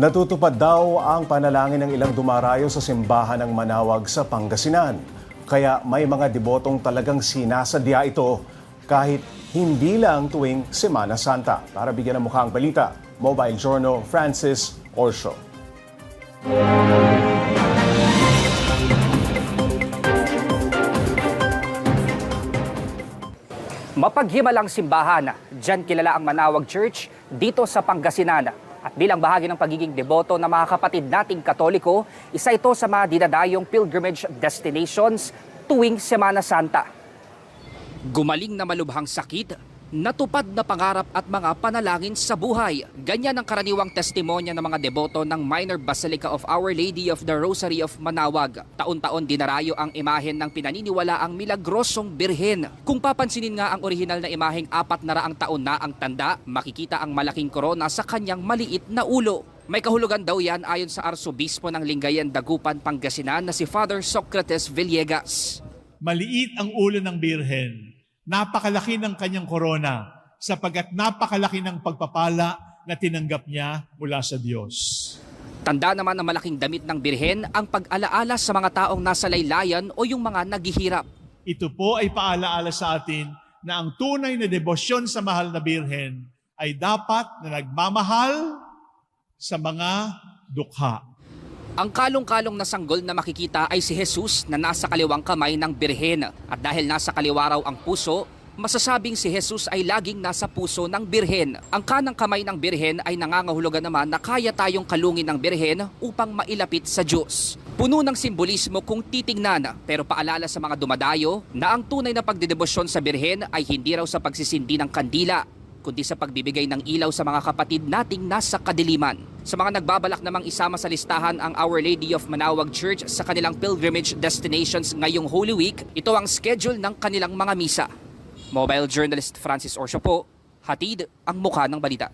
Natutupad daw ang panalangin ng ilang dumarayo sa simbahan ng Manawag sa Pangasinan. Kaya may mga debotong talagang sinasadya ito kahit hindi lang tuwing Semana Santa. Para bigyan ng mukha ang balita, Mobile Journal Francis Orsho. Mapaghimalang simbahan, dyan kilala ang Manawag Church dito sa Pangasinan. At bilang bahagi ng pagiging deboto ng mga kapatid nating Katoliko, isa ito sa mga dinadayong pilgrimage destinations tuwing Semana Santa. Gumaling na malubhang sakit, natupad na pangarap at mga panalangin sa buhay. Ganyan ang karaniwang testimonya ng mga deboto ng Minor Basilica of Our Lady of the Rosary of Manawag. Taon-taon dinarayo ang imahen ng pinaniniwalaang milagrosong birhen. Kung papansinin nga ang orihinal na imaheng apat na raang taon na ang tanda, makikita ang malaking korona sa kanyang maliit na ulo. May kahulugan daw yan ayon sa arsobispo ng Lingayen Dagupan, Pangasinan na si Father Socrates Villegas. Maliit ang ulo ng Birhen. Napakalaki ng kanyang korona sapagkat napakalaki ng pagpapala na tinanggap niya mula sa Diyos. Tanda naman ng malaking damit ng birhen ang pag-alaala sa mga taong nasa laylayan o yung mga naghihirap. Ito po ay paalaala sa atin na ang tunay na debosyon sa mahal na Birhen ay dapat na nagmamahal sa mga dukha. Ang kalong-kalong na sanggol na makikita ay si Jesus na nasa kaliwang kamay ng birhen. At dahil nasa kaliwa raw ang puso, masasabing si Jesus ay laging nasa puso ng birhen. Ang kanang kamay ng birhen ay nangangahulugan naman na kaya tayong kalungin ng birhen upang mailapit sa Diyos. Puno ng simbolismo kung titingnan, pero paalala sa mga dumadayo na ang tunay na pagdedebosyon sa birhen ay hindi raw sa pagsisindi ng kandila, kundi sa pagbibigay ng ilaw sa mga kapatid nating nasa kadiliman. Sa mga nagbabalak namang isama sa listahan ang Our Lady of Manawag Church sa kanilang pilgrimage destinations ngayong Holy Week, ito ang schedule ng kanilang mga misa. Mobile journalist Francis Orsio po, hatid ang mukha ng balita.